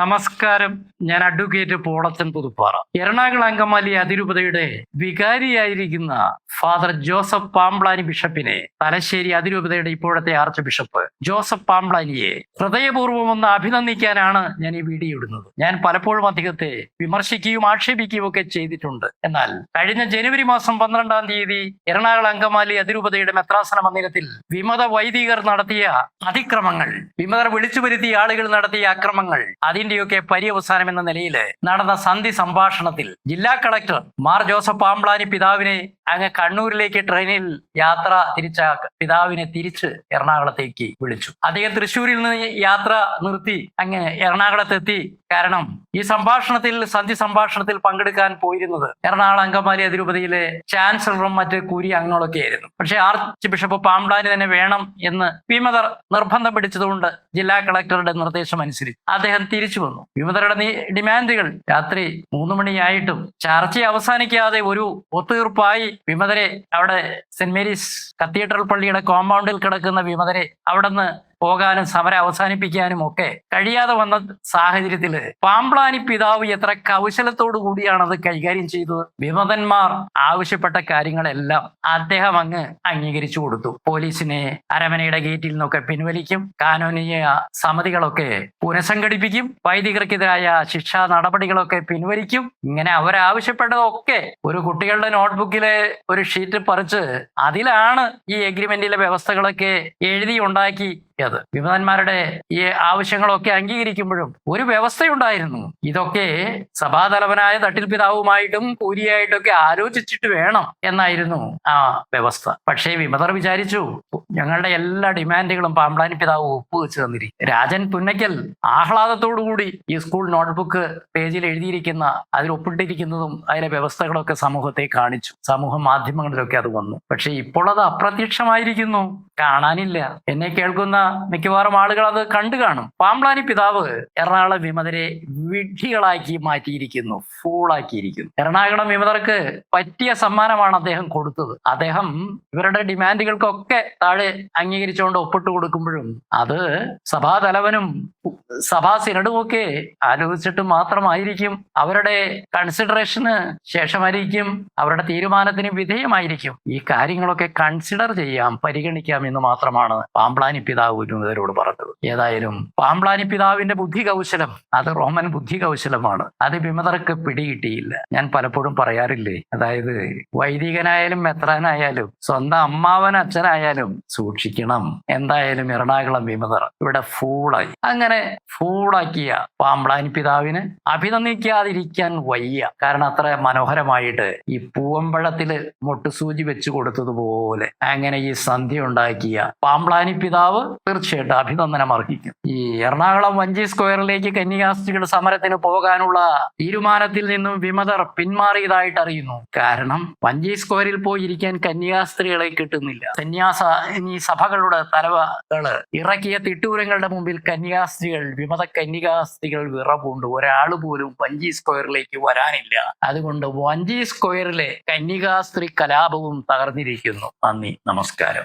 നമസ്കാരം. ഞാൻ അഡ്വക്കേറ്റ് പോളത്തൻ പുതുപ്പാറ. എറണാകുളം അങ്കമാലി അതിരൂപതയുടെ വികാരിയായിരിക്കുന്ന ഫാദർ ജോസഫ് പാംബ്ലാനി ബിഷപ്പിനെ തലശ്ശേരി അതിരൂപതയുടെ ഇപ്പോഴത്തെ ആർച്ച് ബിഷപ്പ് ജോസഫ് പാംബ്ലാനിയെ ഹൃദയപൂർവം ഒന്ന് അഭിനന്ദിക്കാനാണ് ഞാൻ ഈ വീഡിയോ ഇടുന്നത്. ഞാൻ പലപ്പോഴും അദ്ദേഹത്തെ വിമർശിക്കുകയും ആക്ഷേപിക്കുകയും ഒക്കെ ചെയ്തിട്ടുണ്ട്. എന്നാൽ കഴിഞ്ഞ ജനുവരി മാസം പന്ത്രണ്ടാം തീയതി എറണാകുളം അങ്കമാലി അതിരൂപതയുടെ മെത്രാസന മന്ദിരത്തിൽ വിമത വൈദികർ നടത്തിയ അതിക്രമങ്ങൾ വിമതർ വിളിച്ചു വരുത്തിയ ആളുകൾ നടത്തിയ അക്രമങ്ങൾ അതിന്റെയൊക്കെ പര്യവസാനം എന്ന നിലയിൽ നടന്ന സന്ധി സംഭാഷണത്തിൽ ജില്ലാ കളക്ടർ മാർ ജോസഫ് ആംബ്ലാനി പിതാവിനെ അങ്ങ് കണ്ണൂരിലേക്ക് ട്രെയിനിൽ യാത്ര തിരിച്ച പിതാവിനെ തിരിച്ച് എറണാകുളത്തേക്ക് വിളിച്ചു. അദ്ദേഹം തൃശ്ശൂരിൽ നിന്ന് യാത്ര നിർത്തി അങ്ങ് എറണാകുളത്തെത്തി. കാരണം ഈ സംഭാഷണത്തിൽ സന്ധി സംഭാഷണത്തിൽ പങ്കെടുക്കാൻ പോയിരുന്നത് എറണാകുളം അങ്കമാലി അതിരൂപതയിലെ ചാൻസലറും മറ്റ് കൂരി അംഗങ്ങളൊക്കെ ആയിരുന്നു. പക്ഷേ ആർച്ച് ബിഷപ്പ് പാംബ്ലാനി തന്നെ വേണം എന്ന് വിമതർ നിർബന്ധം പിടിച്ചതുകൊണ്ട് ജില്ലാ കളക്ടറുടെ നിർദ്ദേശം അനുസരിച്ച് അദ്ദേഹം തിരിച്ചു വന്നു. വിമതരുടെ ഡിമാൻഡുകൾ രാത്രി മൂന്ന് മണിയായിട്ടും ചർച്ച അവസാനിക്കാതെ ഒരു ഒത്തുതീർപ്പായി വിമതരെ അവിടെ സെന്റ് മേരീസ് കത്തീഡ്രൽ പള്ളിയുടെ കോമ്പൗണ്ടിൽ കിടക്കുന്ന വിമതരെ അവിടുന്ന് പോകാനും സമരം അവസാനിപ്പിക്കാനും ഒക്കെ കഴിയാതെ വന്ന സാഹചര്യത്തിൽ പാമ്പ്ലാനി പിതാവ് എത്ര കൗശലത്തോടു അത് കൈകാര്യം ചെയ്തത്? വിമതന്മാർ ആവശ്യപ്പെട്ട കാര്യങ്ങളെല്ലാം അദ്ദേഹം അങ്ങ് അംഗീകരിച്ചു കൊടുത്തു. പോലീസിനെ അരമനയുടെ ഗേറ്റിൽ നിന്നൊക്കെ പിൻവലിക്കും. കാനോനീയ സമിതികളൊക്കെ പുനഃസംഘടിപ്പിക്കും. വൈദികർക്കെതിരായ ശിക്ഷാ നടപടികളൊക്കെ പിൻവലിക്കും. ഇങ്ങനെ അവരാവശ്യപ്പെട്ടതൊക്കെ ഒരു കുട്ടികളുടെ നോട്ട്ബുക്കിലെ ഒരു ഷീറ്റ് പറിച്ച് അതിലാണ് ഈ എഗ്രിമെന്റിലെ വ്യവസ്ഥകളൊക്കെ എഴുതി ഉണ്ടാക്കി അത്. വിമതന്മാരുടെ ഈ ആവശ്യങ്ങളൊക്കെ അംഗീകരിക്കുമ്പോഴും ഒരു വ്യവസ്ഥയുണ്ടായിരുന്നു. ഇതൊക്കെ സഭാതലവനായ തട്ടിൽ പിതാവുമായിട്ടും കൂരിയായിട്ടൊക്കെ ആലോചിച്ചിട്ട് വേണം എന്നായിരുന്നു ആ വ്യവസ്ഥ. പക്ഷേ വിമതർ വിചാരിച്ചു ഞങ്ങളുടെ എല്ലാ ഡിമാൻഡുകളും പാമ്പ്ലാനി പിതാവ് ഒപ്പുവെച്ച് തന്നിരിക്കും രാജൻ പുന്നയ്ക്കൽ ആഹ്ലാദത്തോടുകൂടി ഈ സ്കൂൾ നോട്ട്ബുക്ക് പേജിൽ എഴുതിയിരിക്കുന്ന അതിൽ ഒപ്പിട്ടിരിക്കുന്നതും അതിലെ വ്യവസ്ഥകളൊക്കെ സമൂഹത്തെ കാണിച്ചു. സമൂഹ മാധ്യമങ്ങളിലൊക്കെ അത് വന്നു. പക്ഷെ ഇപ്പോൾ അത് അപ്രത്യക്ഷമായിരിക്കുന്നു. കാണാനില്ല. എന്നെ കേൾക്കുന്ന മിക്കവാറും ആളുകൾ അത് കണ്ടു കാണും. പാമ്പ്ലാനി പിതാവ് എറണാകുളം വിമതരെ വിഡ്ഢികളാക്കി മാറ്റിയിരിക്കുന്നു ഫൂളാക്കിയിരിക്കുന്നു എറണാകുളം വിമതർക്ക് പറ്റിയ സമ്മാനമാണ് അദ്ദേഹം കൊടുത്തത്. അദ്ദേഹം ഇവരുടെ ഡിമാൻഡുകൾക്കൊക്കെ താഴെ അംഗീകരിച്ചുകൊണ്ട് ഒപ്പിട്ട് കൊടുക്കുമ്പോഴും അത് സഭാതലവനും സഭാ സിനഡും ഒക്കെ ആലോചിച്ചിട്ട് മാത്രമായിരിക്കും. അവരുടെ കൺസിഡറേഷന് ശേഷമായിരിക്കും. അവരുടെ തീരുമാനത്തിന് വിധേയമായിരിക്കും. ഈ കാര്യങ്ങളൊക്കെ കൺസിഡർ ചെയ്യാം പരിഗണിക്കാം എന്ന് മാത്രമാണ് പാമ്പ്ലാനി പിതാവ് ഉന്നതരോട് പറഞ്ഞത്. ഏതായാലും പാമ്പ്ലാനി പിതാവിന്റെ ബുദ്ധി കൗശലം അത് റോമൻ ബുദ്ധി കൗശലമാണ് അത് വിമതർക്ക് പിടികിട്ടിയില്ല. ഞാൻ പലപ്പോഴും പറയാറില്ലേ അതായത് വൈദികനായാലും മെത്രാനായാലും സ്വന്തം അമ്മാവൻ അച്ഛനായാലും സൂക്ഷിക്കണം. എന്തായാലും എറണാകുളം വിമതർ ഇവിടെ ഫൂളായി അങ്ങനെ ഫൂളാക്കിയ പാമ്പ്ലാനി പിതാവിന് അഭിനന്ദിക്കാതിരിക്കാൻ വയ്യ. കാരണം അത്ര മനോഹരമായിട്ട് ഈ പൂവമ്പഴത്തിൽ മുട്ടുസൂചി വെച്ചു കൊടുത്തതുപോലെ അങ്ങനെ ഈ സന്ധ്യ ഉണ്ടാക്കിയ പാമ്പ്ലാനി പിതാവ് തീർച്ചയായിട്ടും അഭിനന്ദനം അർഹിക്കും ഈ എറണാകുളം വഞ്ചി സ്ക്വയറിലേക്ക് കന്യാസ്ത്രീകൾ സമരത്തിന് പോകാനുള്ള തീരുമാനത്തിൽ നിന്നും വിമതർ പിന്മാറിയതായിട്ട് അറിയുന്നു. കാരണം വഞ്ചി സ്ക്വയറിൽ പോയി ഇരിക്കാൻ കന്യാസ്ത്രീകളെ കിട്ടുന്നില്ല. സന്യാസ ഈ സഭകളുടെ തലവകൾ ഇറക്കിയ തിട്ടൂരങ്ങളുടെ മുമ്പിൽ കന്യാസ്ത്രീകൾ വിമത കന്യാസ്ത്രീകൾ വിറവുണ്ട്. ഒരാൾ പോലും വഞ്ചി സ്ക്വയറിലേക്ക് വരാനില്ല. അതുകൊണ്ട് വഞ്ചി സ്ക്വയറിലെ കന്യാസ്ത്രീ കലാപവും തകർന്നിരിക്കുന്നു. നന്ദി നമസ്കാരം.